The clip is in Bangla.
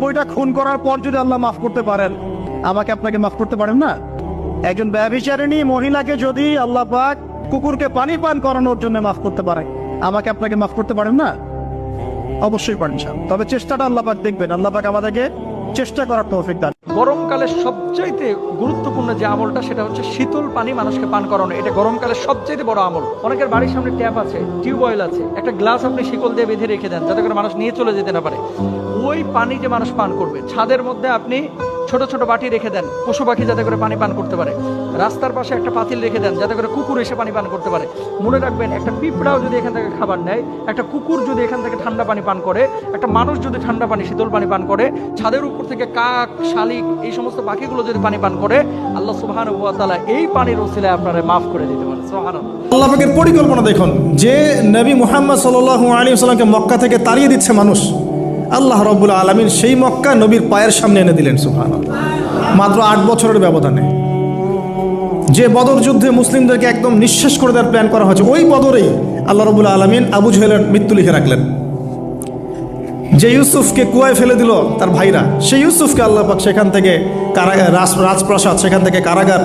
নব্বইটা খুন করার পর যদি আল্লাহ মাফ করতে পারেন, আমাকে আপনাকে মাফ করতে পারেন না? একজন ব্যভিচারিণী মহিলাকে যদি আল্লাহ পাক কুকুরকে পানি পান করানোর জন্য মাফ করতে পারে, আমাকে আপনাকে মাফ করতে পারেন না? অবশ্যই পারেন তবে চেষ্টাটা আল্লাহ পাক দেখবেন। আল্লাহ পাক আমাদেরকে চেষ্টা করার তৌফিক দান। গরমকালে সবচাইতে গুরুত্বপূর্ণ যে আমলটা, সেটা হচ্ছে শীতল পানি মানুষকে পান করানো। এটা গরমকালে সবচাইতে বড় আমল। অনেকের বাড়ির সামনে ট্যাপ আছে টিউবওয়েল আছে, একটা গ্লাস আপনি শিকল দিয়ে বেঁধে রেখে দেন, যাতে করে মানুষ নিয়ে চলে যেতে না পারে। ওই পানি যে মানুষ পান করবে, ছাদের মধ্যে আপনি ছোট ছোট বাটি রেখে দেন। পশু পাখি যাতে করে পানি পান করতে পারে। রাস্তার পাশে একটা পাতিল রেখে দেন, যাতে করে কুকুর এসে পানি পান করতে পারে। মনে রাখবেন, একটা পিঁপড়াও যদি এখান থেকে খাবার নেয়, একটা কুকুর যদি এখান থেকে ঠান্ডা পানি পান করে, একটা মানুষ যদি ঠান্ডা পানি, শীতল পানি পান করে, ছাদের উপর থেকে কাক, শালিক, এই সমস্ত পাখিগুলো যদি পানি পান করে, আল্লাহ তাআলা এই পানির ওসিলায় আপনারা মাফ করে দিতে পারে। সুবহানাল্লাহ। আল্লাহ পাকের পরিকল্পনা দেখুন, যে নবী মুহাম্মদ সাল্লাল্লাহু আলাইহি সাল্লামকে মক্কা থেকে তাড়িয়ে দিচ্ছে মানুষ। আল্লাহ রব্বুল আলমিন সেই মক্কা নবীর পায়ের সামনে এনে দিলেন সুফান মাত্র আট বছরের ব্যবধানে। যে বদর যুদ্ধে মুসলিমদেরকে একদম নিঃশেষ করে দেওয়ার প্ল্যান করা হয়েছে, ওই বদরেই আল্লাহ রবুল আলমিন আবু জহেলের মৃত্যু লিখে রাখলেন। যে ইউসুফকে কুয়ায় ফেলে দিল তার ভাইরা, সেই ইউসুফকে আল্লাহ পাক সেখান থেকে কারাগার রাজপ্রাসাদ, সেখান থেকে কারাগার